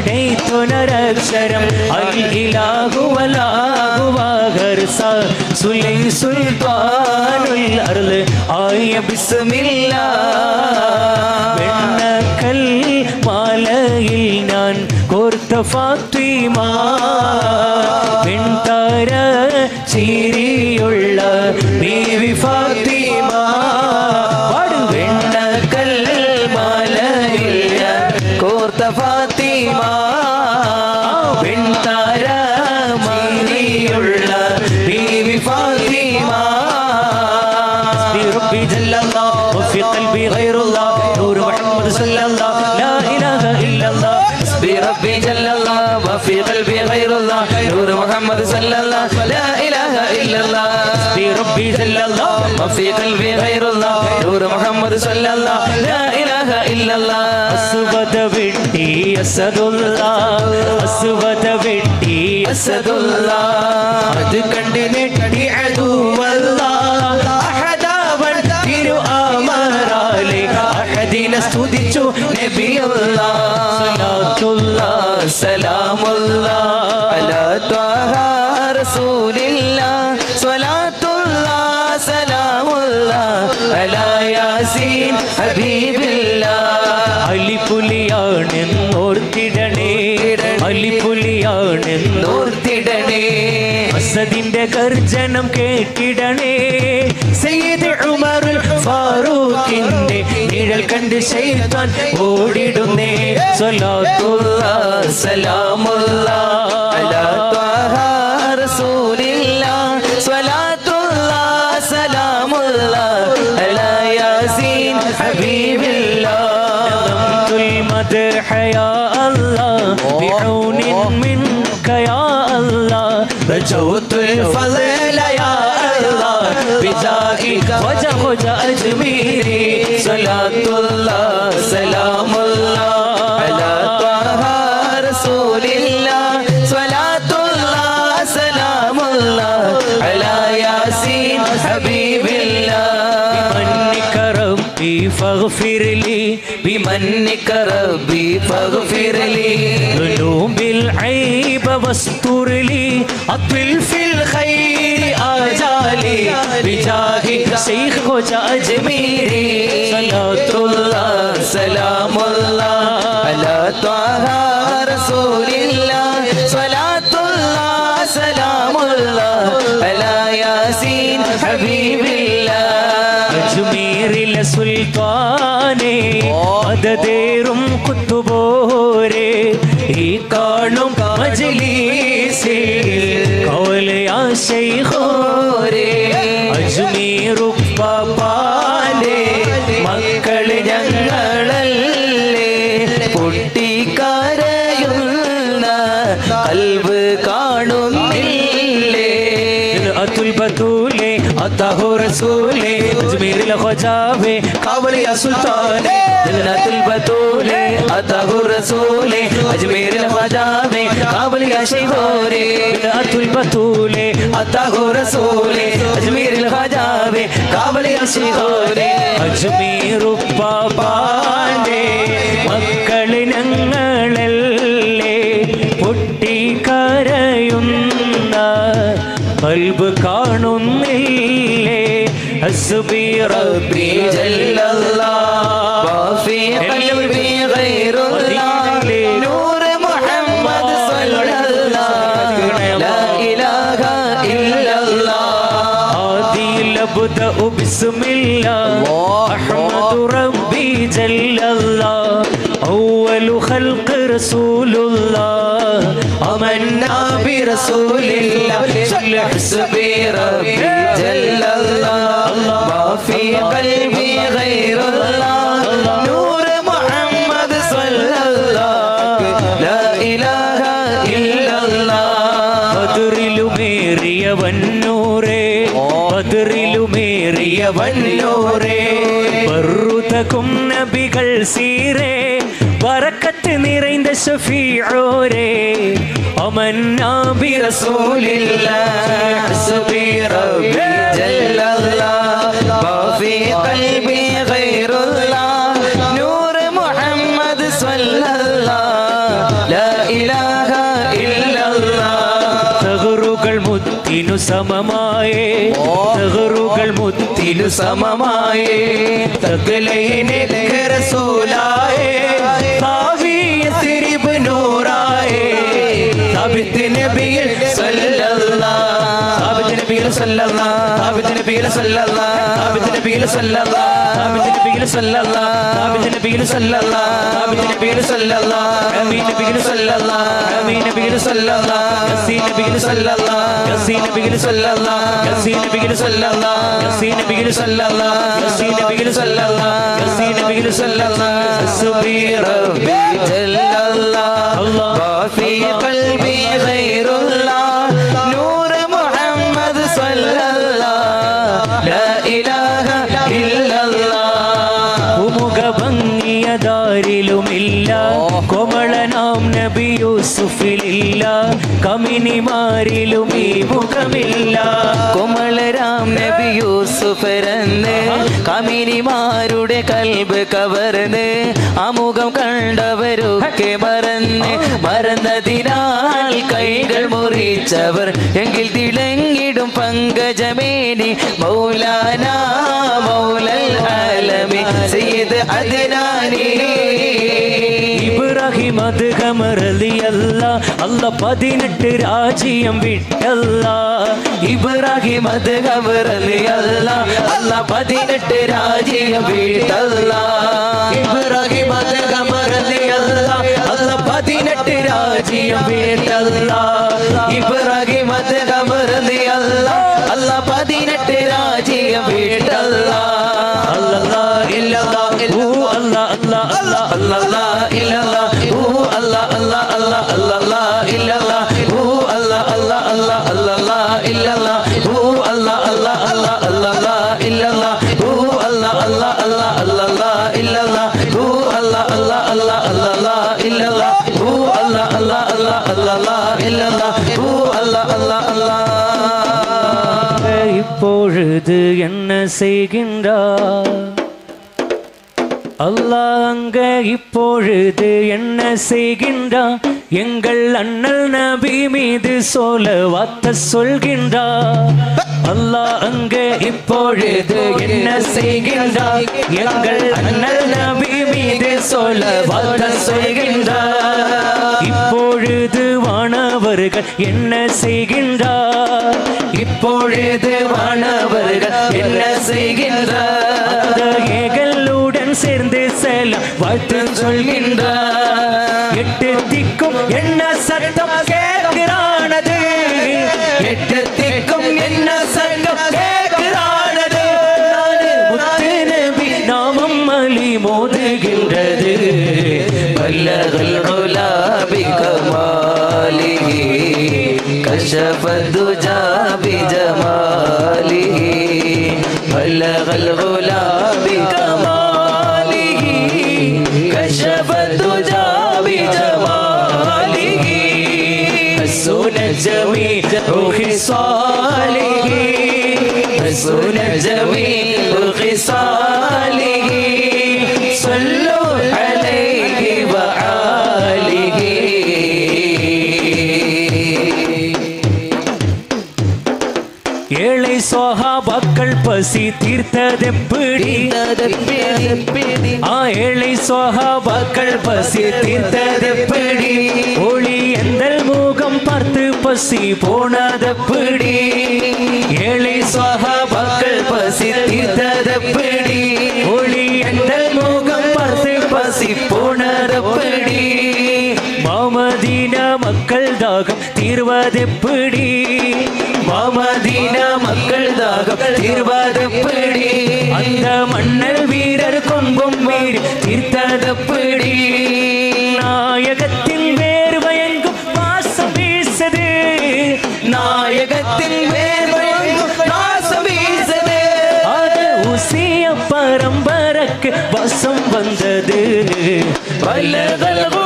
படைத்துணரக்ஷரம் அல் இலாகுவலாகுவாகர் சா சுலை சுல்தானுல் அருள். ஆய பிசுமில்லா. வெண்ணக்கல் மாலையில் நான் கோர்த்த ஃபாத்திமா. بربي جل الله وفي قلبي غير الله نور محمد صلى الله لا إله إلا الله بربي جل الله وفي قلبي غير الله نور محمد صلى الله لا إله إلا الله بربي جل الله وفي قلبي غير الله نور محمد صلى الله لا إله إلا الله أسود بنتي أسد الله أسود بنتي أسد الله അത് കണ്ട് നെട്ടി സ്തുതിച്ചു നബിയുള്ള സലാത്തുള്ള സലാമുള്ള അലാ ത്വഹ റസൂലില്ല. സ്വലാത്തുള്ള സലാമുള്ള അലാ യാസീൻ ഹബീബില്ല. അലിപുലിയാണെന്നോർത്തിടണേ. അലിപുലിയാണെന്നോർത്തിടണേ. അസദിന്റെ ഗർജനം കേട്ടിടണേ. സയ്യിദ് ഉമറുൽ ഫാറൂഖിന്റെ നിഴൽ കണ്ട് ശൈത്താൻ ഓടിടുന്നേ സ്വലാത്തുള്ള സലാമുള്ള അലാ ത്വഹ റസൂലില്ല സ്വലാത്തുള്ള സലാമുള്ള അലാ യാസീൻ ഹബീബില്ല نظمت المدح يا الله بعون منك يا الله رجوت صلاة الله سلام الله على طه رسول الله صلاة الله سلام الله على حبيب الله ربي فاغفر لي بمنك ربي فاغفر لي ذنوب العيب واستر لي اطل في الخير آجالي بجاه شيخ خجا أجميري صلاة الله سلام الله على طه ശൈഖോരെ അജ്മീറുപ്പാലെ മക്കൾ ഞങ്ങളല്ലേ. പൊട്ടിക്കരയുന്ന കൽവ് കാണുന്നില്ലേ. അതുൽ ബത്തൂലെ അത്താഹു റസൂലെ അജ്മീരിലെ ഖജാവെ കാവലിയ സുൽത്താനെ. ജന്നത്തുൽ ബത്തൂലെ അത്താഹു റസൂലെ അജ്മീരിലെ ഖജാവെ കാവലിയ ശൈഖോരെ അതുൽ ബത്തൂലെ അത്താഹു റസൂലെ അജ്മീരിലെ ഖജാവെ കാവലിയ ശൈഖോരെ. അജ്മീറുപ്പാന്റെ മക്കളെ ഞങ്ങളല്ലേ പൊട്ടിക്കരയുന്ന കൽബ് കാണുന്നില്ലേ ഹസ്ബി റബ്ബി ജല്ലല്ലാഹ് أبدأ بسم الله. أحمد ربي جل الله. أول خلق رسول الله. أمنا برسول الله. شلح ربي جل الله. ما في قلبي غير الله. نور നബിയോരേ പറുതകും നബികൾ സീരേ വറക്കത്ത് നിറൈന്ത ഷഫീയോരേ അമൻ നബി മുഹമ്മദ് ഹസ്ബി ലാ ഇലാഹ ഇല്ലല്ലാ. ഖൽബി ഗൈറുല്ലാഹ് സമമാ തിരുസമമായേ തകലയിനെ കരസൂലായേ sallallahu abid nabiy sallallahu abid nabiy sallallahu abid nabiy sallallahu abid nabiy sallallahu abid nabiy sallallahu amin nabiy sallallahu amin nabiy sallallahu yasi nabiy sallallahu yasi nabiy sallallahu yasi nabiy sallallahu yasi nabiy sallallahu yasi nabiy sallallahu yasi nabiy sallallahu subhi rabbi jalla allah rafiq കമിനിമാരിലും ഈ മുഖമില്ല. കുമളരാം നബി യൂസുഫരന്ന് കമിനിമാരുടെ കൽബ് കവർന്ന് അമുഖം കണ്ടവരൊക്കെ മറന്ന് മറന്നതിനാൽ കൈകൾ മുറിച്ചവർ എങ്കിൽ തിളങ്ങിടും പങ്കജമേനി. മൗലാന മൗലൽ ആലമി സയ്യിദ് അദ്നാനി. இப்ராஹிம் அது கமரலி அல்லா அல்ல பதினெட்டு ராஜ்யம் விட்டல்லா. இப்ராஹிம் அது கமரலி அல்லா அல்ல பதினெட்டு ராஜ்யம் விட்டல்லா. இப்ராஹிம் அது கமரலி அல்லா அல்ல பதினெட்டு ராஜ்யம் விட்டல்லா. இப்ராஹிம் அது கமரலி அல்லா அல்ல பதினெட்டு ராஜ்யம் விட்டல்லா. இப்பொழுது என்ன செய்கின்றார்? அல்லாஹ் அங்க இப்பொழுது என்ன செய்கின்றார்? எங்கள் அண்ணல் நபி மீது சோல வாத்த சொல்கின்றார். அல்லாஹ் அங்க இப்பொழுது என்ன செய்கின்றார்? எங்கள் அண்ணல் நபி மீது சோல வாத்த சொல்கின்றார். இப்பொழுது வானவர்கள் என்ன செய்கின்றார்? இப்பொழுது வானவர்கள் என்ன செய்கின்றார் ஏகளுடன் சேர்ந்து செல்ல வாழ்த்து சொல்கின்றார் எட்டு திக்கும் என்ன சத்தம் கேட்கிறானது எட்டு திக்கும் என்ன சங்கம் கேட்கிறானது முத்து நபி நாமம் அலி மோதுகின்றது بلغ العلا بكماله كشف الدجى بلغ العلا بكماله كشف الدجى بجماله. الجميع خصاله பசி தீர்த்ததெப்படி? ஆ ஏழை சோஹாபாக்கள் பசி தீர்த்ததெப்படி? ஒளி எந்தல் முகம் பார்த்து பசி போனதெப்படி? ஏழை சோஹாபாக்கள் பசி தீர்த்ததெப்படி? ஒளி எந்தல் முகம் பார்த்து பசி போனதெப்படி? மாமதீன மக்கள் தாகம் தீர்வதெப்படி? மாமதீன மக்கள் தாகம் தீர்வதப்படி அந்த மன்னர் வீரர் கொங்கும் வீர் தீர்த்ததப்படி. நாயகத்தின் வேறு பயங்கும் பாசம் வீசது. நாயகத்தின் வேர்வையும் பாசம் வீசது. அது உசிய பரம்பரக்கு வசம் வந்தது. வல்லதல்